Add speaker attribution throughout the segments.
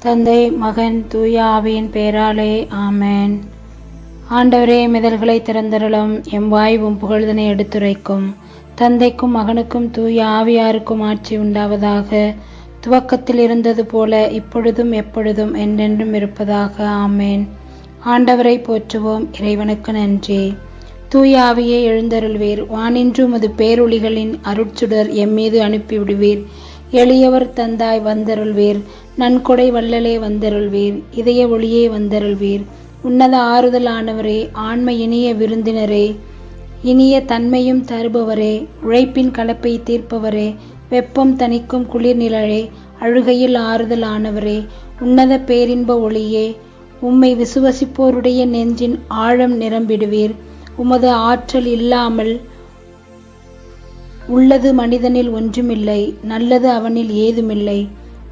Speaker 1: தந்தை மகன் தூய ஆவியின் பேராலே ஆமேன். ஆண்டவரே மிதல்களை திறந்தருளும் எம் வாய்வும் புகழ்தனை எடுத்துரைக்கும். தந்தைக்கும் மகனுக்கும் தூய ஆவியாருக்கும் ஆட்சி உண்டாவதாக. துவக்கத்தில் இருந்தது போல இப்பொழுதும் எப்பொழுதும் என்றென்றும் இருப்பதாக ஆமேன். ஆண்டவரை போற்றுவோம் இறைவனுக்கு நன்றி. தூய எழுந்தருள்வீர். வானின்றும் அது பேரொளிகளின் அருட்சுடர் எம்மீது அனுப்பிவிடுவீர். எளியவர் தந்தாய் வந்தருள்வீர். நன்கொடை வள்ளலே வந்தருள்வீர். இதய ஒளியே வந்தருள்வீர். உன்னத ஆறுதலானவரே ஆண்மை இனிய விருந்தினரே. இனிய தன்மையும் தருபவரே உழைப்பின் கலப்பை தீர்ப்பவரே. வெப்பம் தணிக்கும் குளிர் நிழலே அழுகையில் ஆறுதலானவரே. உன்னத பேரின்ப ஒளியே உம்மை விசுவசிப்போருடைய நெஞ்சின் ஆழம் நிரம்பிடுவீர். உமது ஆற்றல் இல்லாமல் உள்ளது மனிதனில் ஒன்றுமில்லை நல்லது அவனில் ஏதுமில்லை.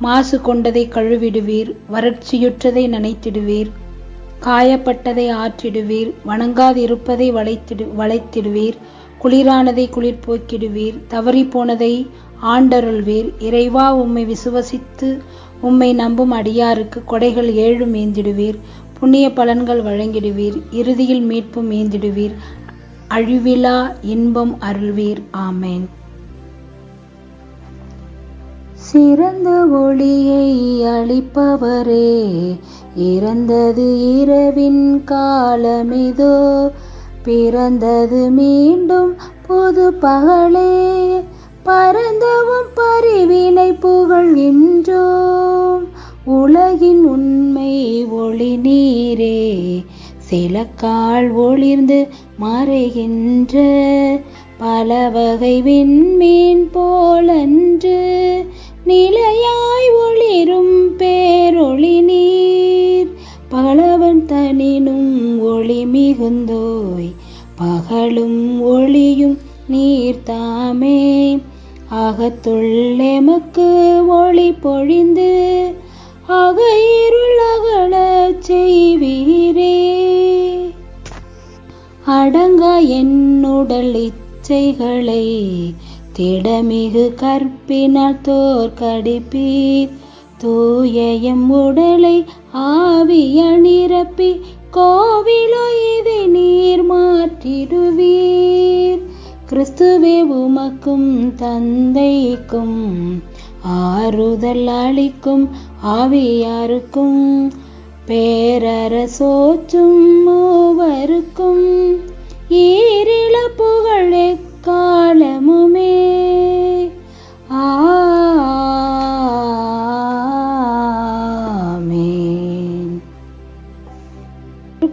Speaker 1: மாசு கொண்டதை கழுவிடுவீர் வறட்சியுற்றதை நனைத்திடுவீர். காயப்பட்டதை ஆற்றிடுவீர் வணங்காதிருப்பதை வளைத்திடு வளைத்திடுவீர். குளிரானதை குளிர் போக்கிடுவீர் தவறி போனதை ஆண்டருள்வீர். இறைவா உம்மை விசுவசித்து உம்மை நம்பும் அடியாருக்கு கொடைகள் ஏழு மேந்திடுவீர் புண்ணிய பலன்கள் வழங்கிடுவீர். இறுதியில் மீட்பும் ஏந்திடுவீர். அழிவிலா இன்பம் அருள்வீர். ஆமேன். சிறந்த ஒளியை அளிப்பவரே இறந்தது இரவின் காலமிதோ பிறந்தது மீண்டும் புது பகலே பரந்தவும் பரிவினை புகழ்கின்றோம் உலகின் உண்மை ஒளி நீரே சில கால் ஒளிர்ந்து மறைகின்ற பல வகை விண்மீன் போலன்று நிலையாய் ஒளிரும் பேரொளி நீர். பகலவன் தனினும் ஒளி மிகுந்தோய் பகலும் ஒளியும் நீர் தாமே. அகத்துள்ளெமக்கு ஒளி பொழிந்து அக இருள் அகல செய்வீரே. அடங்க என்னுடல் இச்சைகளை திடமிகு கற்பினால் தோற்கடிப்பீர் தூயம் உடலை ஆவிய நிரப்பி கோவிலோ இதை நீர் மாற்றிடுவீர். கிறிஸ்துவே உமக்கும் தந்தைக்கும் ஆறுதல் அளிக்கும் ஆவியாருக்கும் பேரரசோச்சும் மூவருக்கும் ஈரிள புகழே காலமுமே. ஆமேன்.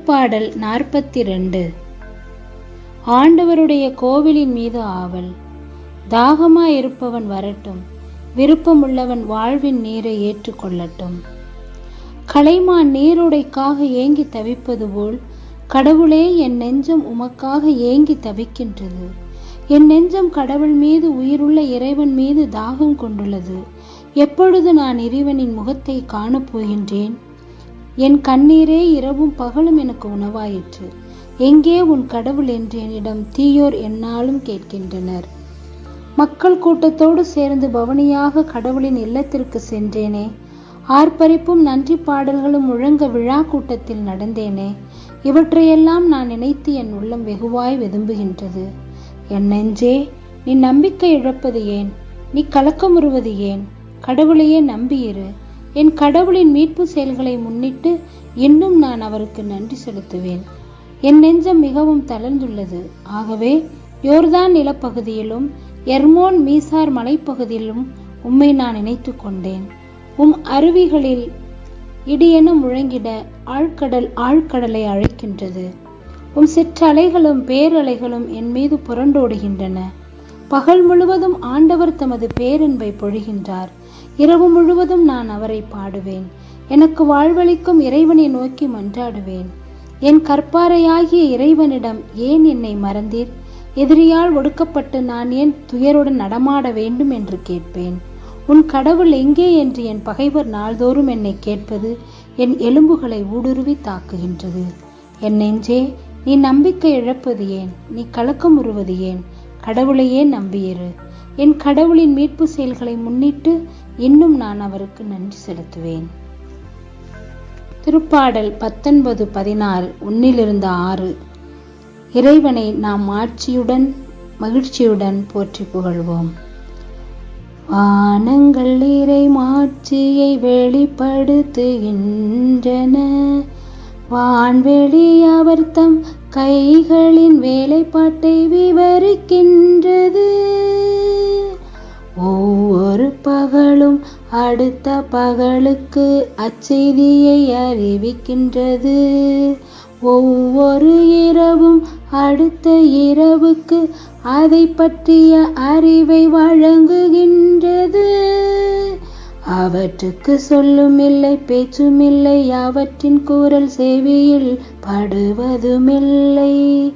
Speaker 1: பாடல் நாற்பத்தி ரெண்டு ஆண்டவருடைய கோவிலின் மீது ஆவல். தாகமாயிருப்பவன் வரட்டும். விருப்பமுள்ளவன் வாழ்வின் நீரை ஏற்றுக்கொள்ளட்டும். கலைமான் நீருடைக்காக ஏங்கி தவிப்பது போல் கடவுளே என் நெஞ்சம் உமக்காக ஏங்கி தவிக்கின்றது. என் நெஞ்சம் கடவுள் மீது உயிருள்ள இறைவன் மீது தாகம் கொண்டுள்ளது. எப்பொழுது நான் இறைவனின் முகத்தை காணப்போகின்றேன் என் கண்ணீரே இரவும் பகலும் எனக்கு உணவாயிற்று. எங்கே உன் கடவுள் என்று என்னிடம் தீயோர் என்னாலும் கேட்கின்றனர். மக்கள் கூட்டத்தோடு சேர்ந்து பவனியாக கடவுளின் இல்லத்திற்கு சென்றேனே. ஆர்ப்பரிப்பும் நன்றி பாடல்களும் முழங்க விழா கூட்டத்தில் நடந்தேனே. இவற்றையெல்லாம் நான் நினைத்து என் உள்ளம் வெகுவாய் வெதும்புகின்றது. என் நெஞ்சே நீ நம்பிக்கை இழப்பது ஏன்? நீ கலக்கமுறுவது ஏன்? கடவுளையே நம்பியிரு. என் கடவுளின் மீட்பு செயல்களை முன்னிட்டு இன்னும் நான் அவருக்கு நன்றி செலுத்துவேன். என் நெஞ்சம் மிகவும் தளர்ந்துள்ளது. ஆகவே யோர்தான் நிலப்பகுதியிலும் எர்மோன் மீசார் மலைப்பகுதியிலும் உம்மை நான் நினைத்து கொண்டேன் உம் அருவிகளில் இடியென முழங்கிட ஆழ்கடல் ஆழ்கடலை அழைக்கின்றது. உம் சிற்றலைகளும் பேரலைகளும் என் மீது புரண்டோடுகின்றன. பகல் முழுவதும் ஆண்டவர் தமது பேரன்பை பொழிகின்றார். இரவு முழுவதும் நான் அவரை பாடுவேன். எனக்கு வாழ்வளிக்கும் இறைவனை நோக்கி மன்றாடுவேன். என் கற்பாரையாகிய இறைவனிடம் ஏன் என்னை மறந்தீர்? எதிரியால் ஒடுக்கப்பட்டு நான் ஏன் துயருடன் நடமாட வேண்டும் என்று கேட்பேன். உன் கடவுள் எங்கே என்று என் பகைவர் நாள்தோறும் என்னை கேட்பது என் எலும்புகளை ஊடுருவி தாக்குகின்றது. என் நெஞ்சே நீ நம்பிக்கை இழப்பது ஏன்? நீ கலக்கமுறுவது ஏன்? கடவுளையே நம்பியிரு என் கடவுளின் மீட்பு செயல்களை முன்னிட்டு இன்னும் நான் அவருக்கு நன்றி செலுத்துவேன். திருப்பாடல் பத்தொன்பது பதினாறு ஒன்னிலிருந்து ஆறு. இறைவனை நாம் ஆட்சியுடன் மகிழ்ச்சியுடன் போற்றி புகழ்வோம். வானங்கள் இறை மாட்சியை வெளிப்படுத்துகின்றன. வான்வெளி அவர் தம் கைகளின் வேலைப்பாட்டை விவரிக்கின்றது. ஒவ்வொரு பகலும் அடுத்த பகலுக்கு அச்செய்தியை அறிவிக்கின்றது. ஒவ்வொரு இரவும் அடுத்த இரவுக்கு அதை பற்றிய அறிவை வழங்குகின்றது. அவற்றுக்கு சொல்லும் இல்லை பேச்சும் இல்லை அவற்றின் குரல் செவியில் படுவதுமில்லை.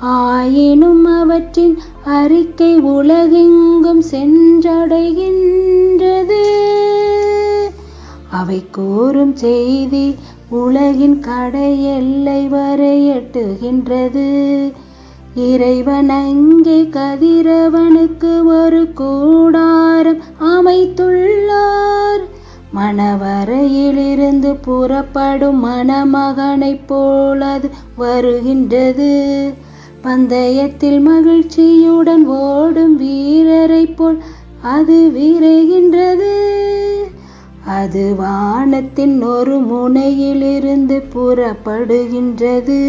Speaker 1: ஆயினும் அவற்றின் அறிக்கை உலகெங்கும் சென்றடைகின்ற அவை கூறும் செய்தி உலகின் கடை எல்லை வரை எட்டுகின்றது இறைவன் அங்கே கதிரவனுக்கு ஒரு கூடாரம் அமைத்துள்ளார். மணவரையிலிருந்து புறப்படும் மணமகனைப் போல் அது வருகின்றது. பந்தயத்தில் மகிழ்ச்சியுடன் ஓடும் வீரரைப் போல் அது விரைகின்றது. அது வானத்தின் ஒரு முனையிலிருந்து புறப்படுகின்றது.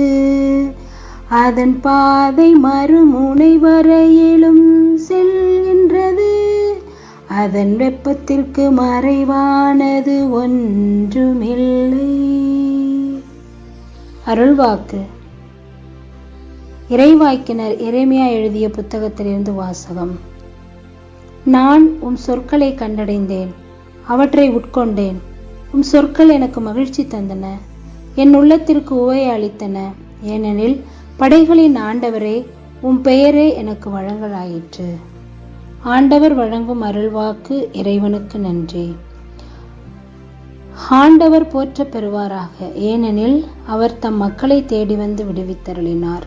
Speaker 1: அதன் பாதை மறுமுனை வரையிலும் செல்கின்றது. அதன் வெப்பத்திற்கு மறைவானது ஒன்றுமில்லை. அருள்வாக்கு. இறைவாக்கினர் இறைமையா எழுதிய புத்தகத்திலிருந்து வாசகம். நான் உன் சொற்களை கண்டடைந்தேன். அவற்றை உட்கொண்டேன். உம் சொற்கள் எனக்கு மகிழ்ச்சி தந்தன. என் உள்ளத்திற்கு உவை அளித்தன. ஏனெனில் படைகளின் ஆண்டவரே உம் பெயரே எனக்கு வழங்கலாயிற்று. ஆண்டவர் வழங்கும் அருள்வாக்கு இறைவனுக்கு நன்றி. ஆண்டவர் போற்ற பெறுவாராக ஏனெனில் அவர் தம் மக்களை தேடி வந்து விடுவித்தருளினார்.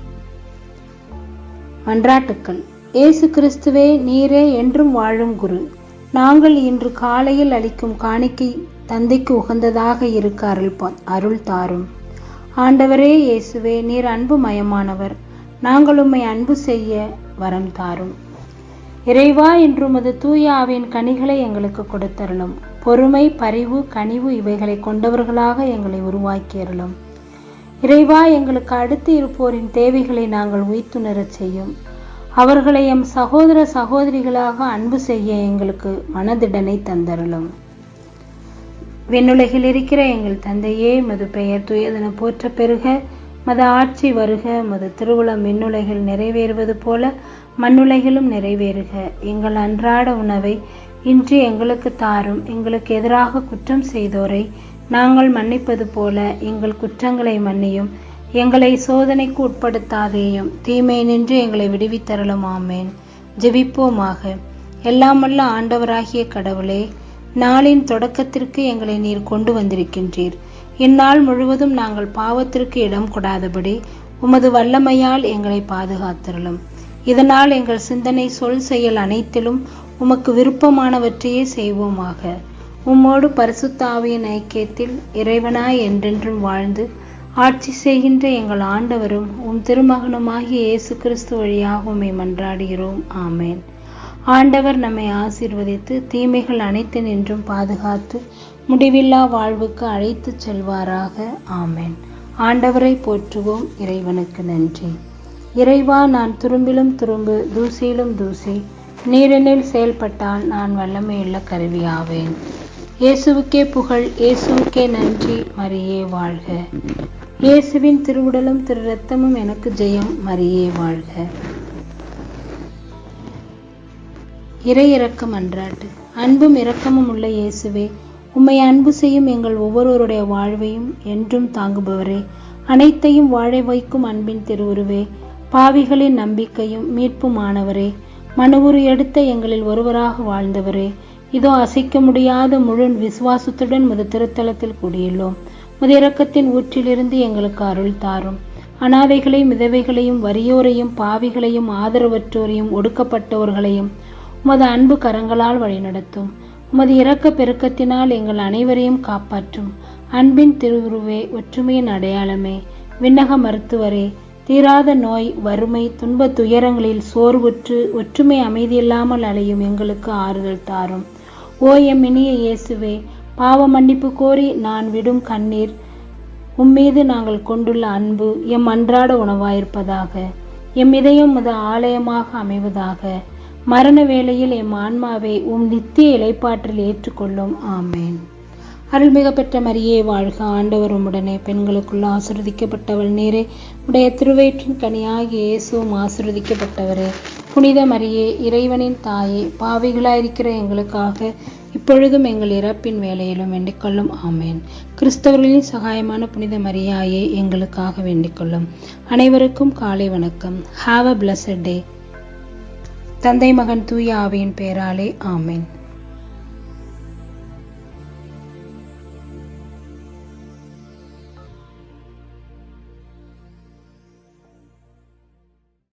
Speaker 1: மன்றாட்டுக்கள் இயேசு கிறிஸ்துவே நீரே என்றும் வாழும் குரு. நாங்கள் இன்று காலையில் அளிக்கும் காணிக்கை தந்தைக்கு உகந்ததாக இருக்க அருள் அருள் தாரும். ஆண்டவரே இயேசுவே நீர் அன்பு மயமானவர். நாங்கள் உம்மை அன்பு செய்ய வரம் தாரும். இறைவா என்று உமது தூயாவின் கனிகளை எங்களுக்கு கொடுத்தருளும். பொறுமை பரிவு கனிவு இவைகளை கொண்டவர்களாக எங்களை உருவாக்கியருளும். இறைவா எங்களுக்கு அடுத்து இருப்போரின் தேவைகளை நாங்கள் உய்த்துணரச் செய்யும். அவர்களை எம் சகோதர சகோதரிகளாக அன்பு செய்ய எங்களுக்கு மனதிடனை தந்தருளும். விண்ணுலகில் இருக்கிற எங்கள் தந்தையே மது பெயர் துயதன போற்ற பெருக மத ஆட்சி வருக மது திருவுளம் விண்ணுலகில் நிறைவேறுவது போல மண்ணுலகிலும் நிறைவேறுக. எங்கள் அன்றாட உணவை இன்று எங்களுக்கு தாரும் எங்களுக்கு எதிராக குற்றம் செய்தோரை நாங்கள் மன்னிப்பது போல எங்கள் குற்றங்களை மன்னியும். எங்களை சோதனைக்கு உட்படுத்தாதேயும். தீமை நின்று எங்களை விடுவித்தரலும் ஆமேன் ஜெபிப்போமாக. எல்லாமல்ல ஆண்டவராகிய கடவுளே நாளின் தொடக்கத்திற்கு எங்களை நீர் கொண்டு வந்திருக்கின்றீர். இந்நாள் முழுவதும் நாங்கள் பாவத்திற்கு இடம் கொடாதபடி உமது வல்லமையால் எங்களை பாதுகாத்தருளும். இதனால் எங்கள் சிந்தனை சொல் செயல் அனைத்திலும் உமக்கு விருப்பமானவற்றையே செய்வோமாக. உம்மோடு பரிசுத்தாவியின் ஐக்கியத்தில் இறைவனாய் என்றென்றும் வாழ்ந்து ஆட்சி செய்கின்ற எங்கள் ஆண்டவரும் உம் திருமகனுமாகிய இயேசு கிறிஸ்து வழியாக உம்மை மன்றாடுகிறோம் ஆமேன். ஆண்டவர் நம்மை ஆசீர்வதித்து தீமைகள் அனைத்து நின்றும் பாதுகாத்து முடிவில்லா வாழ்வுக்கு அழைத்து செல்வாராக. ஆமேன். ஆண்டவரை போற்றுவோம். இறைவனுக்கு நன்றி. இறைவா நான் துரும்பிலும் துரும்பு தூசியிலும் தூசி நீரனில் செயல்பட்டால் நான் வல்லமையுள்ள கருவியாவேன் இயேசுவுக்கே புகழ் இயேசுவுக்கே நன்றி மரியே வாழ்க. இயேசுவின் திருவுடலும் திரு ரத்தமும் எனக்கு ஜெயம் மரியே வாழ்க. இறை இறக்கம் அன்றாட்டு. அன்பும் இரக்கமும் உள்ள இயேசுவே உம்மை அன்பு செய்யும் எங்கள் ஒவ்வொருவருடைய வாழ்வையும் என்றும் தாங்குபவரே. அனைத்தையும் வாழ வைக்கும் அன்பின் திருவுருவே பாவிகளின் நம்பிக்கையும் மீட்புமானவரே. மனுவுரு எடுத்த எங்களில் ஒருவராக வாழ்ந்தவரே. இதோ அசைக்க முடியாத முழு விசுவாசத்துடன் முது திருத்தலத்தில் கூடியுள்ளோம். முதிரக்கத்தின் ஊற்றிலிருந்து எங்களுக்கு அருள் தாரும். அனாதைகளையும் மிதவைகளையும் வறியோரையும் பாவிகளையும் ஆதரவற்றோரையும் ஒடுக்கப்பட்டவர்களையும் உமது அன்பு கரங்களால் வழிநடத்தும். உமது இரக்க பெருக்கத்தினால் எங்கள் அனைவரையும் காப்பாற்றும். அன்பின் திருவுருவே ஒற்றுமையின் அடையாளமே. விண்ணக மருத்துவரே தீராத நோய் வறுமை துன்ப துயரங்களில் சோர்வுற்று ஒற்றுமை அமைதியில்லாமல் அலையும் எங்களுக்கு ஆறுதல் தாரும். ஓ எம் இனிய இயேசுவே பாவ மன்னிப்பு கோரி நான் விடும் கண்ணீர் உம்மீது நாங்கள் கொண்டுள்ள அன்பு எம் அன்றாட உணவாயிருப்பதாக எம் இதயம் முத ஆலயமாக அமைவதாக மரண வேளையில் எம் ஆன்மாவை உம் நித்திய இலைப்பாற்றில் ஏற்றுக்கொள்ளும். ஆமேன். அருள்மிக பெற்ற மரியே வாழ்க ஆண்டவர் உடனே பெண்களுக்குள்ள ஆசிர்வதிக்கப்பட்டவள் நீரே. உடைய திருவயிற்றின் கனியாகிய இயேசுவும் ஆசிர்வதிக்கப்பட்டவரே. புனித மரியே இறைவனின் தாயே பாவிகளாயிருக்கிற எங்களுக்காக இப்பொழுதும் எங்கள் இறப்பின் வேலையிலும் வேண்டிக்கொள்ளும். ஆமேன். கிறிஸ்தவர்களின் சகாயமான புனித மரியாயை எங்களுக்காக வேண்டிக்கொள்ளும். அனைவருக்கும் காலை வணக்கம். ஹாவ் அ பிளஸட் டே தந்தை மகன் தூய ஆவியின் பெயராலே ஆமேன்.